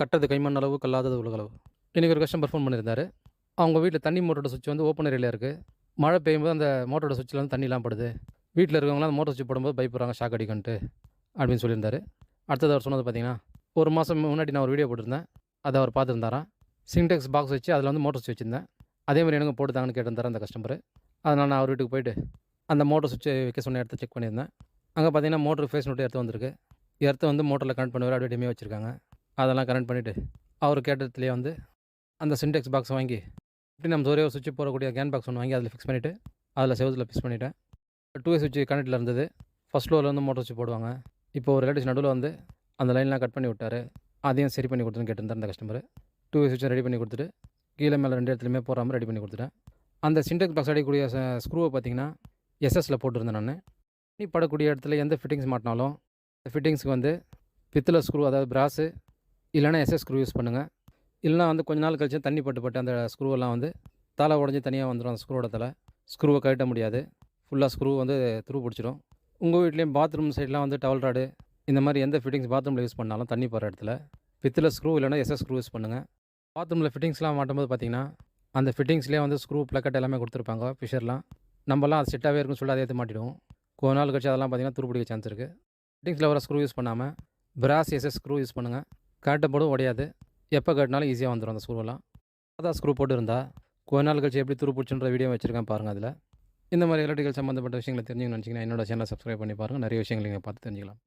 கட்டது கைமண் அளவு கல்லாதது உலகளவு. இன்றைக்கி ஒரு கஸ்டமர் ஃபோன் பண்ணியிருந்தார் அவங்க வீட்டில் தண்ணி மோட்டரோட சுவிட்ச் வந்து ஓப்பன் ஏரியாவில் இருக்குது மழை பெய்யும்போது அந்த மோட்டரோட சுவிட்சில் வந்து தண்ணிலாம் படுது. வீட்டில் இருக்கவங்களாம் அந்த மோட்டர் சுவிட்ச் போடும்போது பயப்படுறாங்க ஷாக் அடிக்கன்ட்டு அப்படின்னு சொல்லியிருந்தார். அடுத்தது அவர் சொன்னது பார்த்தீங்கன்னா ஒரு மாதம் முன்னாடி நான் ஒரு வீடியோ போட்டிருந்தேன். அதை அவர் பார்த்துருந்தாராம். சிங்டெக்ஸ் பாக்ஸ் வச்சு அதில் வந்து மோட்டர் சுவிட்ச் வச்சுருந்தேன். அதே மாதிரி எனக்கு போட்டுதாங்கன்னு கேட்டிருந்தார் அந்த கஸ்டமர் அதனால் நான் அவர் வீட்டுக்கு போயிட்டு அந்த மோட்டர் சுவிட்ச் வைக்க சொன்ன இடத்த செக் பண்ணியிருந்தேன். அங்கே பார்த்தீங்கன்னா மோட்டர் ஃபேஸ் நோட்டு எடுத்து வந்திருக்கு. இடத்த வந்து மோட்டரில் கனெக்ட் பண்ணுவார் அப்படியே வச்சுருக்காங்க. அதெல்லாம் கனெக்ட் பண்ணிவிட்டு அவர் கேட்டதுலேயே வந்து அந்த சின்டெக்ஸ் பாக்ஸ் வாங்கி இப்படி நம்ம ஒரே ஒரு சுவிட்ச் போடக்கூடிய கேன் பாக்ஸ் ஒன்று வாங்கி அதில் ஃபிக்ஸ் பண்ணிவிட்டு அதில் செவத்தில் ஃபிக்ஸ் பண்ணிவிட்டேன் டூ வே சுவிட்ச் கனெக்டில் இருந்தது. ஃபஸ்ட் ஃப்ளோரில் வந்து மோட்டர் சுவிட்ச் போடுவாங்க. இப்போ ஒரு லேடிஸ் நடுவில் வந்து அந்த லைன்லாம் கட் பண்ணி விட்டார். அதையும் சரி பண்ணி கொடுத்துன்னு கேட்டிருந்தார் அந்த கஸ்டமர் டூ வே சுவிட்சை ரெடி பண்ணி கொடுத்துட்டு கீழே மேலே ரெண்டு இடத்துலையுமே போகிற ரெடி பண்ணி கொடுத்துட்டேன். அந்த சின்டெக்ஸ் பாக்ஸ் அடிக்கக்கூடிய ஸ்க்ரூவை பார்த்தீங்கன்னா எஸ்எஸில் போட்டிருந்தேன் நான். நீ படக்கூடிய இடத்துல எந்த ஃபிட்டிங்ஸ் மாட்டினாலும் ஃபிட்டிங்ஸ்க்கு வந்து பித்தளை ஸ்க்ரூ அதாவது பிராஸு இல்லைன்னா எஸ்எஸ் ஸ்க்ரூ யூஸ் பண்ணுங்கள் இல்லைனா வந்து கொஞ்ச நாள் கழிச்சு தண்ணி பட்டு பட்டு அந்த ஸ்க்ரூவெல்லாம் வந்து தலை உடஞ்சி தனியாக வந்துடும் அந்த ஸ்க்ரூவோட தலை. ஸ்க்ரூவை கழட்ட முடியாது. ஃபுல்லாக ஸ்க்ரூ வந்து துரு பிடிச்சிடும் உங்கள் வீட்லேயும் பாத்ரூம் சைட்லாம் வந்து டவல் ராடு இந்த மாதிரி எந்த ஃபிட்டிங்ஸ் பாத்ரூமில் யூஸ் பண்ணாலும் தண்ணி போகிற இடத்துல பித்தில் ஸ்க்ரூ இல்லைனா எஸ்எஸ் ஸ்க்ரூ யூஸ் பண்ணுங்கள் பாத்ரூமில் ஃபிட்டிங்ஸ்லாம் மாட்டும்போது பார்த்தீங்கன்னா அந்த ஃபிட்டிங்ஸ்லேயே வந்து ஸ்க்ரூ ப்ளக்கெட் எல்லாமே கொடுத்துருப்பாங்க. ஃபிஷர்லாம் நம்மலாம் அது செட்டாகவே இருக்குன்னு சொல்லி அதை ஏற்று மாட்டிடுவோம். கொஞ்ச நாள் கழிச்சு அதெல்லாம் பார்த்தீங்கன்னா துருப்பிடிக்க சான்ஸ் இருக்குது ஃபிட்டிங்ஸில் வர ஸ்க்ரூ யூஸ் பண்ணாமல் பிராஸ் எஸ்எஸ் ஸ்க்ரூ யூஸ் பண்ணுங்கள் கரெக்டாக உடையாது. எப்போ கட்டினாலும் ஈஸியாக வந்துடும் அந்த ஸ்க்ரூவெல்லாம் அதான் ஸ்க்ரூ போட்டு இருந்தால் கொஞ்ச நாள் கழிச்சு எப்படி துரு பிடிச்சுன்ற வீடியோ வச்சுருக்கேன் பாருங்கள் அதில். இந்த மாதிரி எலக்ட்ரிக்கல் சம்மந்தப்பட்ட விஷயங்களை தெரிஞ்சுக்கணும்னு நினச்சிங்கன்னா என்னோட சேனலை சப்ஸ்கிரைப் பண்ணி பாருங்கள் நிறைய விஷயங்கள் நீங்கள் பார்த்து தெரிஞ்சுக்கலாம்.